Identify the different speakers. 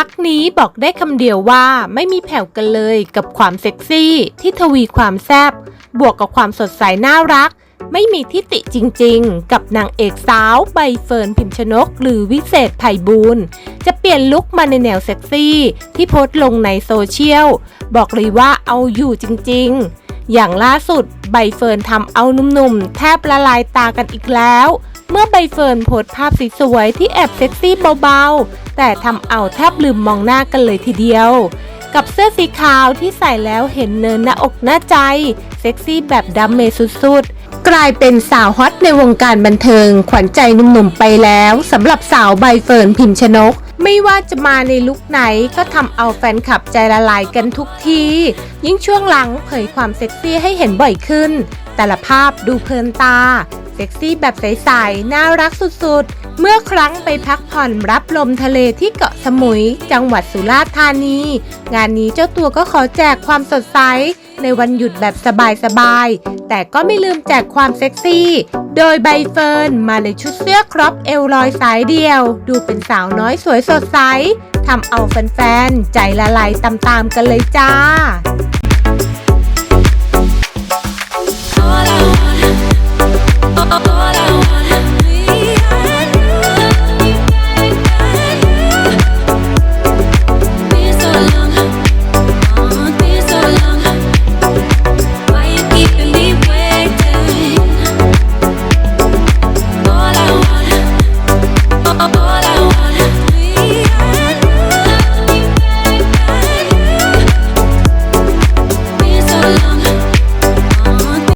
Speaker 1: พักนี้บอกได้คำเดียวว่าไม่มีแผ่วกันเลยกับความเซ็กซี่ ที่ทวีความแซบบวกกับความสดใสน่ารัก ไม่มีทิติจริงๆ กับนางเอกสาวใบเฟิร์นพิมชนก หรือวิเศษไผ่บูลจะเปลี่ยนลุคมาในแนวเซ็กซี่ ที่โพสต์ลงในโซเชียล บอกเลยว่าเอาอยู่จริงๆ อย่างล่าสุดใบเฟิร์นทำเอาหนุ่มๆ แทบละลายตากันอีกแล้ว เมื่อใบเฟิร์นโพสภาพสวยๆที่แอบเซ็กซี่เบาๆ แต่ทำเอาแทบลืมมองหน้ากันเลยทีเดียว กับเสื้อสีขาวที่ใส่แล้วเห็นเนินหน้าอกหน้าใจ เซ็กซี่แบบดัมเมสุดๆ กลายเป็นสาวฮอตในวงการบันเทิง ขวัญใจหนุ่มๆไปแล้วสำหรับสาวใบเฟิร์นพิมชนกไม่ว่าจะมาในลุคไหนก็ทำเอาแฟนคลับใจละลายกันทุกที ยิ่งช่วงหลังเผยความเซ็กซี่ให้เห็นบ่อยขึ้น แต่ละภาพดูเพลินตา เซ็กซี่แบบใสๆน่ารักสุดๆ เมื่อครั้งไปพักผ่อนรับลมทะเลที่เกาะสมุย จังหวัดสุราษฎร์ธานี งานนี้เจ้าตัวก็ขอแจกความสดใส ในวันหยุดแบบสบายๆ แต่ก็ไม่ลืมแจกความเซ็กซี่ โดยใบเฟิร์นมาในชุดเสื้อครอปเอวลอยสายเดียว ดูเป็นสาวน้อยสวยสดใสทำเอาแฟนๆใจละลายตามๆกันเลยจ้า